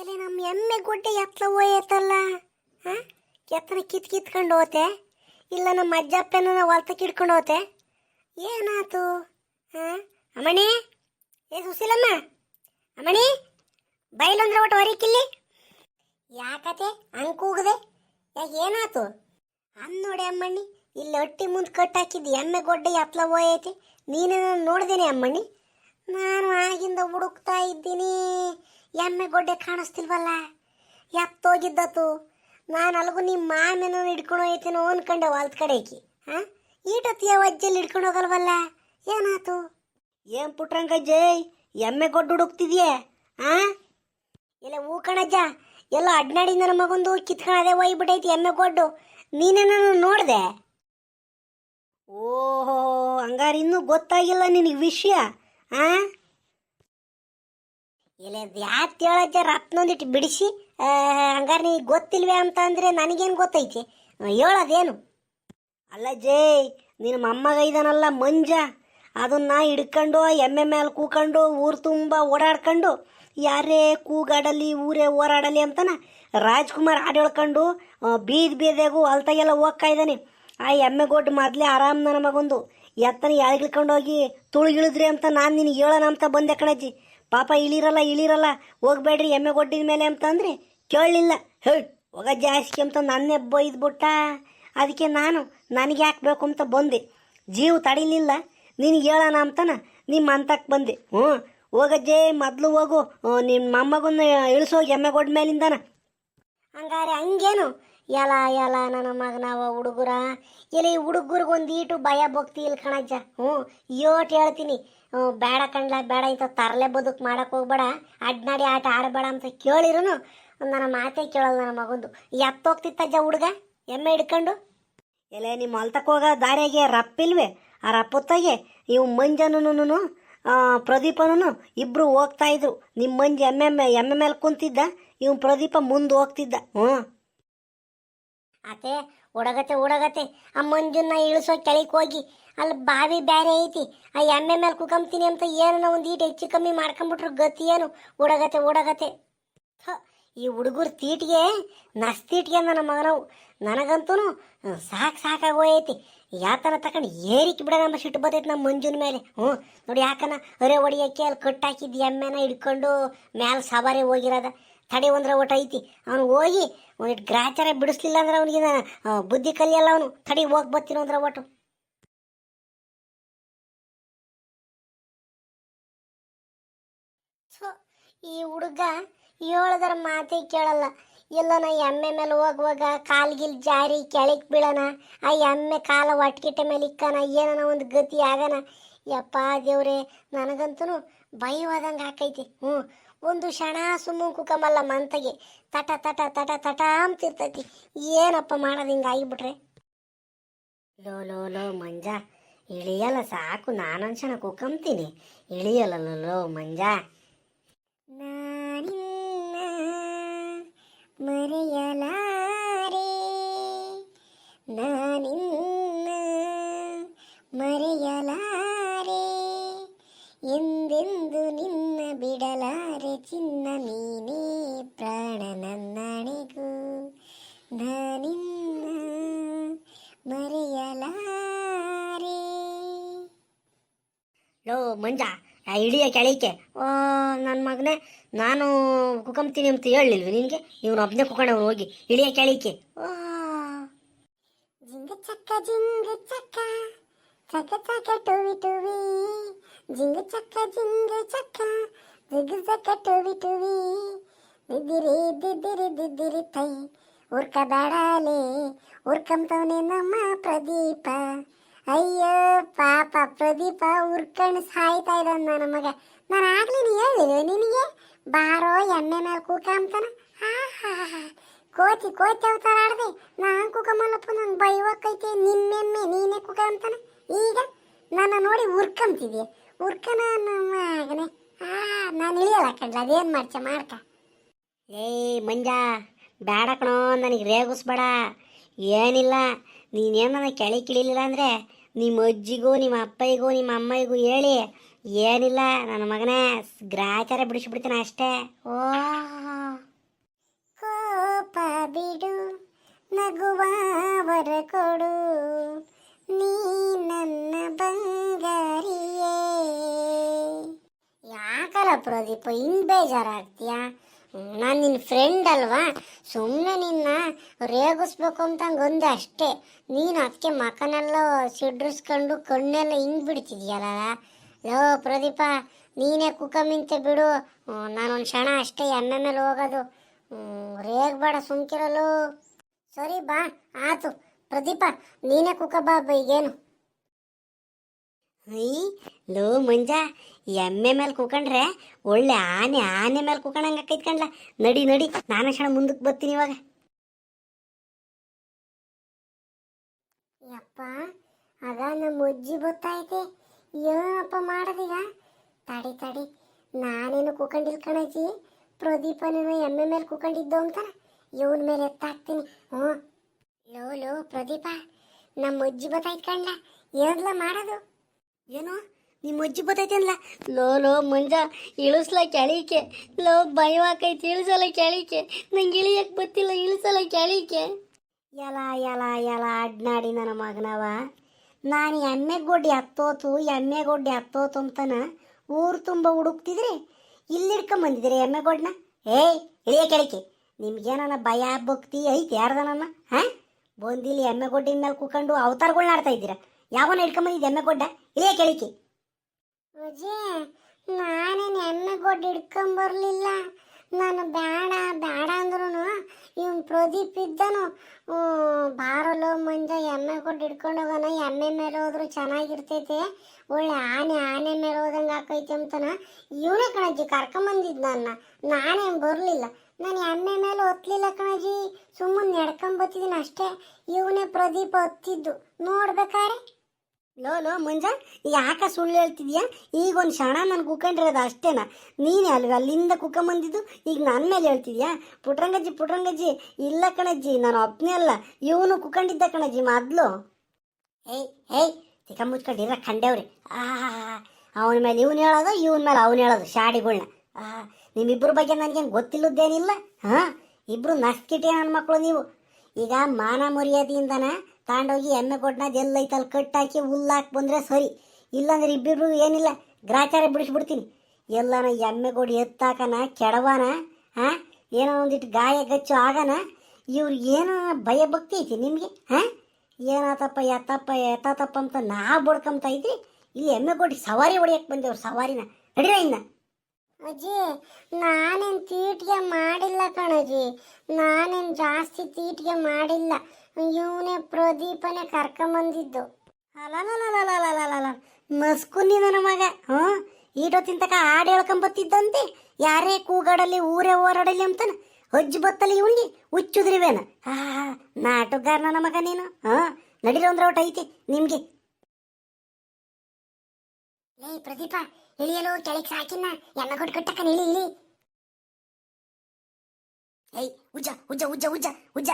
ಎಲೆ ನಮ್ಮ ಎಮ್ಮೆ ಗುಡ್ಡೆ ಎತ್ತಲ ಹೋಯ್ತಲ್ಲ ಹಾಂ? ಎತ್ತನ ಕಿತ್ ಕಿತ್ಕೊಂಡು ಹೋತೆ? ಇಲ್ಲ ನಮ್ಮ ಅಜ್ಜಪ್ಪನ ಹೊಲ್ತ ಕಿಡ್ಕೊಂಡು ಹೋತೆ? ಏನಾತು? ಹಾಂ? ಅಮ್ಮಣಿ? ಏ ಸುಶೀಲಮ್ಮ ಅಮ್ಮಣಿ? ಬೈಲಂದ್ರೆ ಒಟ್ಟು ಹೊರಿಕಿಲ್ಲಿ? ಯಾಕತೆ? ಹಂಗೆ ಕೂಗದೆ ಯಾಕೆ ಏನಾತು? ಅನ್ ನೋಡಿ ಅಮ್ಮಣ್ಣಿ ಇಲ್ಲಿ ಹೊಟ್ಟಿ ಮುಂದೆ ಕಟ್ಟಾಕಿದ್ದು ಎಮ್ಮೆ ಗೊಡ್ಡೆ ಎತ್ತಲ ಹೋಯೈತಿ. ನೀನು ನೋಡ್ದೇನೆ ಅಮ್ಮಣ್ಣಿ ನಾನು ಆಗಿಂದ ಹುಡುಕ್ತಾ ಇದ್ದೀನಿ. ಎಮ್ಮೆ ಗೊಡ್ಡೆ ಕಾಣಿಸ್ತಿಲ್ವಲ್ಲ? ಎತ್ತೋಗಿದ್ದತು ನಾನು ಅಲ್ಗು ನಿಮ್ಮ ಮಾಮೇನೋ ಹಿಡ್ಕೊಂಡು ಹೋಯ್ತೇನೋ ಅನ್ಕೊಂಡೆ ಹೊಲ್ದ ಕಡೆಗೆ. ಹಾಂ ಈಟೊತ್ತಿಯ ವಜ್ಜಲ್ಲಿ ಹಿಡ್ಕೊಂಡು ಹೋಗಲ್ವಲ್ಲ? ಏನಾತು ಏನ್ ಪುಟ್ರಂಗ ಜೈ ಎಮ್ಮೆ ಗೊಡ್ಡು ಹುಡುಕ್ತಿದ್ಯೆ? ಹಾಂ ಇಲ್ಲ ಹೂ ಕಣಜ್ಜ ಎಲ್ಲ ಅಡ್ನಾಡಿ ನನ್ನ ಮಗೊಂದು ಕಿತ್ಕೊಳ್ಳದೆ ಒಯ್ಬಿಟ್ಟೈತಿ ಎಮ್ಮೆ ಗೊಡ್ಡು. ನೀನೇ ನಾನು ನೋಡ್ದೆ? ಓಹೋ ಹಂಗಾರೆ ಇನ್ನೂ ಗೊತ್ತಾಗಿಲ್ಲ ನಿನಗೆ ವಿಷಯ ಆ? ಇಲ್ಲ ಯಾಕೆ ಹೇಳಜ್ಜ ರತ್ನೊಂದಿಟ್ಟು ಬಿಡಿಸಿ ಹಂಗಾರೆ ನೀ ಗೊತ್ತಿಲ್ವೇ ಅಂತ ಅಂದ್ರೆ ನನಗೇನು ಗೊತ್ತೈತಿ? ಹೇಳೋದೇನು? ಅಲ್ಲ ಜೈ ನಿನ್ನ ಮೊಮ್ಮಗ ಇದಾನಲ್ಲ ಮಂಜ, ಅದನ್ನ ಹಿಡ್ಕೊಂಡು, ಎಮ್ಮೆ ಮೇಲೆ ಕೂಕೊಂಡು, ಊರು ತುಂಬ ಓಡಾಡ್ಕೊಂಡು, ಯಾರೇ ಕೂಗಾಡಲಿ, ಊರೇ ಓಡಾಡಲಿ ಅಂತನ ರಾಜ್ಕುಮಾರ್ ಹಾಡು ಹೇಳ್ಕೊಂಡು ಬೀದ್ ಬೀದೆಗೂ ಅಲ್ತಾಗೆಲ್ಲ ಹೋಗ್ತಾ ಇದ್ದಾನೆ. ಆ ಎಮ್ಮೆ ಗೊಡ್ಡು ಮೊದಲೇ ಆರಾಮ್ ನನ್ನ ಮಗೊಂದು. ಎತ್ತನ ಎಳ್ಗಿಳ್ಕೊಂಡು ಹೋಗಿ ತುಳುಗಿಳಿದ್ರಿ ಅಂತ ನಾನು ನಿನಗೆ ಹೇಳೋಣ ಅಂತ ಬಂದೆ ಕಣಜ್ಜಿ. ಪಾಪ ಇಳಿರಲ್ಲ ಇಳಿರಲ್ಲ. ಹೋಗ್ಬೇಡ್ರಿ ಎಮ್ಮೆ ಗೊಡ್ಡಿನ ಮೇಲೆ ಅಂತಂದ್ರೆ ಕೇಳಲಿಲ್ಲ. ಹೇಳಿ, ಹೋಗ ಜಾಸ್ತಿ ಅಂತ ನನ್ನೇ ಬೈದ್ಬಿಟ್ಟ ಅದಕ್ಕೆ ನಾನು ನನಗೆ ಹಾಕ್ಬೇಕು ಅಂತ ಬಂದೆ. ಜೀವ ತಡಿಲಿಲ್ಲ. ನಿನಗೆ ಹೇಳೋಣ ಅಂತನ ನಿಮ್ಮ ಅಂತಕ್ಕೆ ಬಂದೆ. ಹ್ಞೂ ಹೋಗಜ್ಜೆ ಮೊದಲು ಹೋಗು. ನಿಮ್ಮ ಮೊಮ್ಮಗನ್ನ ಇಳಿಸೋಗಿ ಎಮ್ಮೆ ಗೊಡ್ಡ ಮೇಲಿಂದನ. ಹಂಗಾರೆ ಹಂಗೇನು? ಎಲ ಎಲ ನನ್ನ ಮಗನವ ಹುಡುಗರ. ಇಲ್ಲಿ ಈ ಹುಡುಗರಿಗೊಂದು ಈಟು ಭಯ ಭಕ್ತಿ ಇಲ್ಲಿ ಕಣಜ್ಜ. ಹ್ಞೂ, ಯೋಟ್ ಹೇಳ್ತೀನಿ. ಬೇಡ ಕಣ್ಲ, ಬೇಡ ಇಂಥ ತರಲೆ ಬದುಕು ಮಾಡಕ್ಕೆ ಹೋಗ್ಬೇಡ. ಅಡ್ನಾಡಿ ಆಟ ಆಡಬೇಡ ಅಂತ ಕೇಳಿರೂ ನನ್ನ ಮಾತೇ ಕೇಳಲ್ಲ ನನ್ನ ಮಗಂದು. ಎತ್ತೋಗ್ತಿತ್ತಜ್ಜ ಹುಡುಗ, ಎಮ್ಮೆ ಹಿಡ್ಕೊಂಡು. ಎಲೆ ನಿಮ್ಮ ಹೊಲ್ತಕ್ಕೆ ಹೋಗೋ ದಾರಿಯಾಗೆ ರಪ್ಪಿಲ್ವೇ ಆ ರಪ್ಪತ್ತಾಗೆ ಇವು ಮಂಜನೂ ಪ್ರದೀಪನೂ ಇಬ್ಬರು ಹೋಗ್ತಾ ಇದ್ರು. ನಿಮ್ಮ ಮಂಜು ಎಮ್ಮೆ ಎಮ್ಮೆ ಮೇಲೆ ಕುಂತಿದ್ದ ಇವ್ ಪ್ರದೀಪ ಮುಂದೆ ಹೋಗ್ತಿದ್ದ. ಹ್ಞೂ. ಅತೆ ಓಡಗತ್ತೆ ಓಡಗತ್ತೆ. ಆ ಮಂಜುನ್ನ ಇಳಿಸೋ ಕೆಳಗೆ ಹೋಗಿ, ಅಲ್ಲಿ ಬಾವಿ ಬೇರೆ ಐತಿ. ಆ ಎಮ್ಮೆ ಮೇಲೆ ಕುಕಂಬ್ತೀನಿ ಅಂತ ಏನೋ ಒಂದು ಈಟು ಹೆಚ್ಚು ಕಮ್ಮಿ ಮಾಡ್ಕೊಂಬಿಟ್ರು ಗತಿ ಏನು? ಓಡಗತ್ತೆ ಓಡಗತ್ತೆ. ಈ ಹುಡುಗರು ತೀಟಿಗೆ ನಸ್ತೀಟಿಗೆ ನನ್ನ ಮಗನವು. ನನಗಂತೂ ಸಾಕು ಸಾಕಾಗೋಯೈತಿ ಯಾತನ ತಕೊಂಡು ಏರಿಕೆ ಬಿಡ ನಮ್ಮ ಸಿಟ್ಟು ಬರ್ತೈತೆ ನಮ್ಮ ಮಂಜುನ ಮೇಲೆ. ಹ್ಞೂ ನೋಡಿ ಯಾಕನ ಅರೆ ಹೊಡಿಯೋಕ್ಕೆ ಅಲ್ಲಿ ಕಟ್ಟಾಕಿದ್ದು ಎಮ್ಮೆನ ಹಿಡ್ಕೊಂಡು ಮ್ಯಾಲೆ ಸವಾರಿ ಹೋಗಿರೋದ. ತಡೆ ಒಂದ್ರ ಓಟ ಐತಿ. ಅವನು ಹೋಗಿ ಒಂದಿಟ್ಟು ಗ್ರಾಚಾರ ಬಿಡಿಸ್ಲಿಲ್ಲ ಅಂದ್ರೆ ಅವನಿಗೆ ಬುದ್ಧಿ ಕಲಿಯಲ್ಲ ಅವನು. ತಡಿ ಹೋಗಿ ಬರ್ತೀನಿ ಅಂದ್ರೆ ಒಟ್ಟು. ಈ ಹುಡುಗ ಹೇಳದರ ಮಾತೇ ಕೇಳಲ್ಲ. ಎಲ್ಲನ ಎಮ್ಮೆ ಮೇಲೆ ಹೋಗುವಾಗ ಕಾಲ್ಗಿಲ್ ಜಾರಿ ಕೆಳಗೆ ಬೀಳೋಣ ಆ ಎಮ್ಮೆ ಕಾಲ ಒಟ್ಕಿಟ್ಟ ಮೇಲೆ ಇಕ್ಕನ. ಏನನ ಒಂದು ಗತಿ ಆಗನ. ಯಪ್ಪ ದೇವ್ರೆ ನನಗಂತೂ ಭಯವಾದಂಗೆ ಹಾಕೈತಿ ಹ್ಞೂ ಒಂದು ಕ್ಷಣ ಸುಮ್ಮ ಕುಕಮಲ್ಲ ಮಂತಗೆ ತಟ ತಟ ತಟ ತಟ ಅಂತಿರ್ತೈತಿ ಏನಪ್ಪ ಮಾಡೋದು ಹಿಂಗೆ ಆಗಿಬಿಟ್ರೆ? ಲೋ ಲೋ ಲೋ, ಮಂಜ, ಇಳಿಯಲ್ಲ ಸಾಕು. ನಾನೊಂದು ಕ್ಷಣ ಕುಕ್ಕಂತೀನಿ ಇಳಿಯಲ್ಲ, ಲೋ ಲೋ, ಮಂಜ. ಮಂಜ ಇಳಿಯ ಕೆಳಕ್ಕೆ ನನ್ನ ಮಗನೇ, ನಾನು ಕುಕಂತೀನಿ ಅಂತ ಹೇಳಲಿಲ್ವ ನಿನಗೆ? ಇವನು ಒಬ್ಬನೇ ಕುಕೊಂಡವನು ಹೋಗಿ, ಇಳಿಯ ಕೆಳಕ್ಕೆ. ಜಿಂಗ ಚಕ್ಕ ಜಿಂಗ ಚಕ್ಕ, ಚಕ ಚಕ, ಟುವಿ ಟುವಿ, ಜಿಂಗ ಚಕ್ಕ ಜಿಂಗ ಚಕ್ಕ ಜಿಗ ಚಕ ಟುವಿ ಟುವಿ ದಿದಿರಿ ದಿದಿರಿ ದಿದಿರಿ ತೈ ಉರ್ಕ ಬೇಡಾಲೆ ಉರ್ಕಂತವನೇ ನಮ್ಮ ಪ್ರದೀಪ ಅಯ್ಯೋ, ಪಾಪ ಪ್ರದೀಪ ಉರ್ಕಂಡು ಸಾಯ್ತಾ ಇದ್ದ ನನ್ನ ಮಗ. ನಾನು ಆಗ್ಲಿ ಹೇಳಿಲ್ವ ನಿನಗೆ? ಬಾರೋ ಎಮ್ಮೆ ಮೇಲೆ ಕೂಕ ಅಂತಾನ ಹಾ ಹಾ ಹಾ. ಕೋತಿ ಕೋತಿ ಅವತಾರ ಆಡ್ದೆ. ನಾನು ಕೂಕಮ್ಮಲ್ಲಪ್ಪ ಮಲ್ಲಪ್ಪ ನಂಗೆ ಬೈವಕ್ಕೈತೆ ನಿಮ್ಮೆಮ್ಮೆ ನೀನೇ ಕುಕ ಅಂತಾನ ಈಗ ನನ್ನ ನೋಡಿ ಉರ್ಕಂತಿದ್ಯ? ಉರ್ಕನ ನಮ್ಮ ಮಗನೆ. ಆ, ನಾನು ಇಳಿಯಲ್ಲ ಕಣ್ಲ ಅದೇನು ಮಾಡ್ಚ, ಮಾಡ್ಕ. ಏಯ್, ಮಂಜ ಬೇಡ ಕಣೋ, ನನಗೆ ರೇಗಿಸ್ಬೇಡ. ಏನಿಲ್ಲ ನೀನೇನ ಕೆಳಗೆ ಕಿಳಿಲಿಲ್ಲ ಅಂದರೆ ನಿಮ್ಮ ಅಜ್ಜಿಗೂ ನಿಮ್ಮ ಅಪ್ಪಯ್ಗೂ ನಿಮ್ಮ ಅಮ್ಮೈಗೂ ಹೇಳಿ. ಏನಿಲ್ಲ, ನನ್ನ ಮಗನೇ ಗ್ರಾಚಾರ ಬಿಡಿಸ್ಬಿಡ್ತೀನಿ ಅಷ್ಟೇ. ಓ. ಕೋಪ ಬಿಡು ನಗುವಾವರ ಕೊಡು. ನೀ ನನ್ನ ಬಂಗಾರಿಯೇ. ಯಾಕಲ್ಲ ಪ್ರದೀಪ ಹಿಂಗ್ ಬೇಜಾರಾಗ್ತೀಯಾ? ನಾನು ನಿನ್ನ ಫ್ರೆಂಡ್ ಅಲ್ವಾ? ಸುಮ್ಮನೆ ನಿನ್ನ ರೇಗಿಸ್ಬೇಕು ಅಂತಂಗೆ ಒಂದು ಅಷ್ಟೇ. ನೀನು ಅದಕ್ಕೆ ಮಕನೆಲ್ಲ ಸಿಡ್ರಿಸ್ಕೊಂಡು ಕಣ್ಣೆಲ್ಲ ಹಿಂಗೆ ಬಿಡ್ತಿದ್ಯಲ್ಲ? ಲೋ ಪ್ರದೀಪ, ನೀನೇ ಕುಕ ಮಿಂತೆ ಬಿಡು. ನಾನೊಂದು ಕ್ಷಣ ಅಷ್ಟೇ ಎಮ್ಮೆ ಮೇಲೆ ಹೋಗೋದು ರೇಗ್ಬೇಡ ಸುಮ್ಕಿರಲು. ಸರಿ ಬಾ, ಆತು. ಪ್ರದೀಪ, ನೀನೇ ಕುಕ ಬಾ ಈಗೇನು? ಅಯ್ಯ ಲೋ ಮಂಜ ಎಮ್ಮೆ ಮೇಲೆ ಕೂಕೊಂಡ್ರೆ ಒಳ್ಳೆ ಆನೆ ಆನೆ ಮೇಲೆ ಕೂಕೊಂಡಂಗೆ ಕೈತ್ಕಂಡ್ಲ ನಡಿ ನಡಿ, ನಾನು ಕ್ಷಣ ಮುಂದಕ್ಕೆ ಬರ್ತೀನಿ ಇವಾಗ. ಯಪ್ಪ, ಅದ ನಮ್ಮ ಅಜ್ಜಿ ಗೊತ್ತೈತೆ ಏನಪ್ಪ ಮಾಡೋದೀಗ? ತಡಿ ತಡಿ, ನಾನೇನು ಕೂಕೊಂಡಿಲ್ ಕಣಜ್ಜಿ. ಪ್ರದೀಪನೇನು ಎಮ್ಮೆ ಮೇಲೆ ಕೂಕೊಂಡಿದ್ದು ಅಂತ ಇವನ ಮೇಲೆ ಎತ್ತಾಕ್ತೀನಿ. ಹ್ಞೂ. ಲೋ ಲೋ, ಪ್ರದೀಪ, ನಮ್ಮ ಅಜ್ಜಿ ಗೊತ್ತಾಯ್ತು ಕಣ್ಲ. ಏನಲ್ಲ ಮಾಡೋದು? ಏನು? ನಿಮ್ಮ ಅಜ್ಜಿ ಬತ್ತೈತೆ ಅನ್ಲ ಲೋ ಲೋ, ಮಂಜ, ಇಳಿಸ್ಲ ಕೆಳಿಕೆ. ಲೋ ಭಯವಾಕೈತಿ ಇಳಿಸಲ ಕೆಳಿಕೆ. ನಂಗೆ ಇಳಿಯಕ್ಕೆ ಬತ್ತಿಲ್ಲ ಇಳಿಸಲ ಕೆಳಿಕೆ. ಎಲ ಎಲ ಎಲ ಅಡ್ನಾಡಿ ನನ್ನ ಮಗನವ. ನಾನು ಎಮ್ಮೆ ಗೊಡ್ಡಿ ಹತ್ತೋತು, ಎಮ್ಮೆ ಗೊಡ್ಡಿ ಹತ್ತೋತು ಅಂತನ ಊರು ತುಂಬ ಹುಡುಕ್ತಿದ್ರಿ ಇಲ್ಲಿ ಹಿಡ್ಕೊಂಬಂದಿದ್ರಿ ಎಮ್ಮೆ ಗೊಡ್ನ? ಏಯ್, ಇಳಿಯ ಕೆಳಿಕೆ. ನಿಮ್ಗೇನ ಭಯ, ಭಕ್ತಿ ಐತೆ ಯಾರ್ದನ ಹಾಂ? ಬಂದಿಲ್ಲಿ ಎಮ್ಮೆ ಗೊಡ್ಡಿನ ಮೇಲೆ ಕೂಕೊಂಡು ಅವತಾರಗಳ್ನ ಆಡ್ತಾ ಇದ್ದೀರಾ? ಯಾವನ ಹಿಡ್ಕೊಂಬಂದಿದ್ದು ಎಮ್ಮೆ ಗೊಡ್ಡ? ಇಲ್ಲೇ ಕೇಳಿಕೆ ಅಜ್ಜಿ, ನಾನೇನು ಎಮ್ಮೆ ಗೊಡ್ಡು ಹಿಡ್ಕೊಂಬರ್ಲಿಲ್ಲ ನಾನು ಬೇಡ ಬೇಡ ಅಂದ್ರೂ ಇವನ್ ಪ್ರದೀಪ್ ಇದ್ದನು. ಬಾರಲ್ಲೋ ಮಂಜ, ಎಮ್ಮೆ ಕೊಟ್ಟು ಹಿಡ್ಕೊಂಡು ಹೋಗೋಣ. ಎಮ್ಮೆ ಮೇಲೆ ಹೋದ್ರು ಚೆನ್ನಾಗಿರ್ತೈತೆ. ಒಳ್ಳೆ ಆನೆ ಆನೆ ಮೇಲೆ ಹೋದಂಗೆ ಹಾಕೈತೆ ಅಂತನ ಇವನೇ ಕಣಜ್ಜಿ ಕರ್ಕೊಂಬಂದಿದ್ದು ನನ್ನ. ನಾನೇನು ಬರಲಿಲ್ಲ. ನಾನು ಎಮ್ಮೆ ಮೇಲೆ ಒತ್ತಲಿಲ್ಲ ಕಣಜ್ಜಿ. ಸುಮ್ಮನೆ ನಡ್ಕೊಂಬತ್ತಿದ್ದೀನಿ ಅಷ್ಟೇ. ಇವನೇ ಪ್ರದೀಪ್ ಹತ್ತಿದ್ದು. ನೋಡ್ಬೇಕಾರೆ? ಲೋ ಲೋ, ಮುಂಜ ಯಾಕೆ ಸುಳ್ಳು ಹೇಳ್ತಿದ್ಯಾ? ಈಗ ಒಂದು ಕ್ಷಣ ನಾನು ಕುಕ್ಕಂಡಿರೋದು ಅಷ್ಟೇನಾ? ನೀನೇ ಅಲ್ವ ಅಲ್ಲಿಂದ ಕುಕ್ಕಂಬಂದಿದ್ದು ಈಗ ನನ್ನ ಮೇಲೆ ಹೇಳ್ತಿದ್ಯಾ? ಪುಟ್ರಂಗಜ್ಜಿ ಪುಟ್ರಂಗಜ್ಜಿ, ಇಲ್ಲ ಕಣಜ್ಜಿ, ನಾನು ಒಬ್ಬನೇ ಅಲ್ಲ. ಇವನು ಕುಕ್ಕಂಡಿದ್ದ ಕಣಜ್ಜಿ, ಮೊದ್ಲು. ಏಯ್ ಏಯ್ ಮುಚ್ಕೊಂಡು ಮುಚ್ಕೊಂಡಿರ ಕಂಡೇವ್ರಿ ಆ ಅವನ ಮೇಲೆ ಇವನು ಹೇಳೋದು, ಇವನ ಮೇಲೆ ಅವನು ಹೇಳೋದು, ಶಾಡಿಗಳ್ನ. ಆ ನಿಮ್ಮಿಬ್ಬರ ಬಗ್ಗೆ ನನಗೇನು ಗೊತ್ತಿಲ್ಲದ್ದೇನಿಲ್ಲ? ಹಾಂ? ಇಬ್ಬರು ನಸ್ಕಿಟೆ ನನ್ನ ಮಕ್ಕಳು ನೀವು? ಈಗ ಮಾನ ಮರ್ಯಾದೆಯಿಂದನ ತಗೊಂಡೋಗಿ ಎಮ್ಮೆ ಕೊಟ್ಟನಾದ ಎಲ್ಲೈತಲ್ಲಿ ಕಟ್ಟಾಕಿ ಹುಲ್ಲಾಕಿ ಬಂದರೆ ಸರಿ. ಇಲ್ಲಾಂದ್ರೆ ಇಬ್ಬಿಬ್ರು ಏನಿಲ್ಲ, ಗ್ರಾಚಾರ ಬಿಡಿಸ್ಬಿಡ್ತೀನಿ. ಎಲ್ಲನ ಎಮ್ಮೆ ಕೊಡಿ ಎತ್ತಾಕನ, ಕೆಡವಾನ ಹಾಂ ಏನೋ ಒಂದಿಟ್ಟು ಗಾಯ ಗಚ್ಚು ಆಗನ, ಇವ್ರು ಏನೋ ಭಯ ಭಕ್ತಿ ಐತಿ ನಿಮಗೆ ಹಾಂ ಏನಾತಪ್ಪ ಎತ್ತಪ್ಪ ಎತ್ತಾತಪ್ಪ ಅಂತ ನಾ ಬಡ್ಕೊಂತ ಇದ್ರಿ ಇಲ್ಲಿ ಎಮ್ಮೆ ಕೊಡಿ ಸವಾರಿ ಹೊಡಿಯಕ್ಕೆ ಬಂದೇವ್ರು ಸವಾರಿನ. ನಡಿರ ಇನ್ನ? ಅಜ್ಜಿ, ನಾನೇನು ತೀಟಿಗೆ ಮಾಡಿಲ್ಲ ಕಣಜಿ ನಾನೇನು ಜಾಸ್ತಿ ತೀಟಿಗೆ ಮಾಡಿಲ್ಲ. ಇವನೇ ಪ್ರದೀಪನೇ ಕರ್ಕೊಂಬಂದಿದ್ದು. ಅಲಲಲಲಲಲಲಲ. ಮಸ್ಕುನಿ ನನ್ನ ಮಗ, ಹ್ಞೂ? ಈಟೋ ತಿಂತಕ ಹಾಡು ಹೇಳ್ಕೊಂಬತ್ತಿದ್ದಂತೆ ಯಾರೇ ಕೂಗಾಡಲಿ, ಊರೇ ಓರಾಡಲಿ ಅಂತಾನೆ, ಹೊಜ್ಜು ಬತ್ತಲಿ ಇವನಿಗೆ ಹುಚ್ಚುದ್ರಿವೇನ. ಹಾ ನಾಟುಗಾರ ನನ್ನ ಮಗ ನೀನು ಹಾ ನಡಿರೋ ಅಂದ್ರೆ ಒಟ್ಟು ಐತಿ, ನಿಮ್ಗೆ. ಲೇ, ಪ್ರದೀಪ, ಇಳಿಯಲು ಕೆಳಗೆ ಸಾಕಿನ ಎನ್ನ ಕೊಟ್ಟು ಕಟ್ಟಕ್ಕ ಇಳಿ ಇಳಿ. ಏಯ್, ಉಜ್ಜ ಉಜ್ಜ ಉಜ್ಜ ಉಜ್ಜ ಉಜ್ಜ.